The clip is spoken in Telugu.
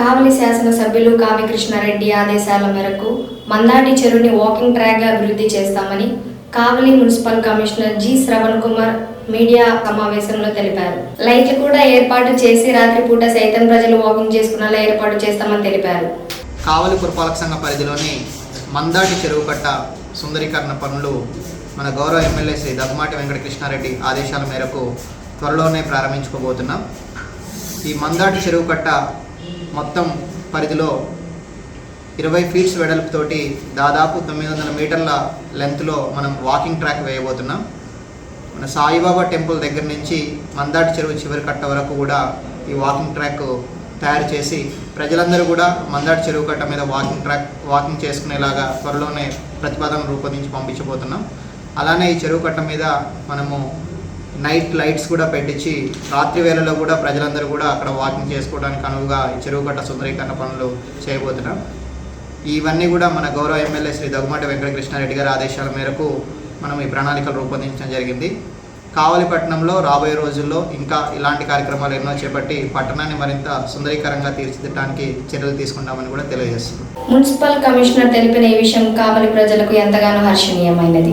కావలి శాసనసభ్యులు కావ్యకృష్ణారెడ్డి ఆదేశాల మేరకు మందాటి చెరువుని వాకింగ్ ట్రాక్గా అభివృద్ధి చేస్తామని Kavali municipal commissioner G Sravan Kumar media సమావేశంలో తెలిపారు. లైట్లు కూడా ఏర్పాటు చేసి రాత్రిపూట సైతం ప్రజలు వాకింగ్ చేసుకునేలా ఏర్పాటు చేస్తామని తెలిపారు. కావలి పురపాలక సంఘ పరిధిలోని మందాటి చెరువు కట్ట సుందరీకరణ పనులు మన గౌరవ ఎమ్మెల్యే శ్రీ దగ్గమాటి వెంకటకృష్ణారెడ్డి ఆదేశాల మేరకు త్వరలోనే ప్రారంభించుకోబోతున్నాం. ఈ మందాటి చెరువు కట్ట మొత్తం పరిధిలో ఇరవై ఫీట్స్ వెడల్పుతోటి దాదాపు తొమ్మిది వందల మీటర్ల లెంత్లో మనం వాకింగ్ ట్రాక్ వేయబోతున్నాం. మన సాయిబాబా టెంపుల్ దగ్గర నుంచి మందాటి చెరువు చివరి కట్ట వరకు కూడా ఈ వాకింగ్ ట్రాక్ తయారు చేసి ప్రజలందరూ కూడా మందాటి చెరువు కట్ట మీద వాకింగ్ ట్రాక్ వాకింగ్ చేసుకునేలాగా త్వరలోనే ప్రతిపాదన రూపొందించి పంపించబోతున్నాం. అలానే ఈ చెరువు కట్ట మీద మనము నైట్ లైట్స్ కూడా పెట్టించి రాత్రి వేళలో కూడా ప్రజలందరూ కూడా అక్కడ వాకింగ్ చేసుకోవడానికి అనువుగా చెరువు కట్ట సుందరీకరణ పనులు చేయబోతున్నాం. ఇవన్నీ కూడా మన గౌరవ ఎమ్మెల్యే శ్రీ దగ్గుమాటి వెంకటకృష్ణారెడ్డి గారి ఆదేశాల మేరకు మనం ఈ ప్రణాళికలు రూపొందించడం జరిగింది. కావలిపట్నంలో రాబోయే రోజుల్లో ఇంకా ఇలాంటి కార్యక్రమాలు ఎన్నో చేపట్టి పట్టణాన్ని మరింత సుందరీకరంగా తీర్చిదిద్దడానికి చర్యలు తీసుకుంటామని కూడా తెలియజేస్తుంది మున్సిపల్ కమిషనర్ తెలిపిన ఈ విషయం కావలి ప్రజలకు ఎంతగానో హర్షణీయమైనది.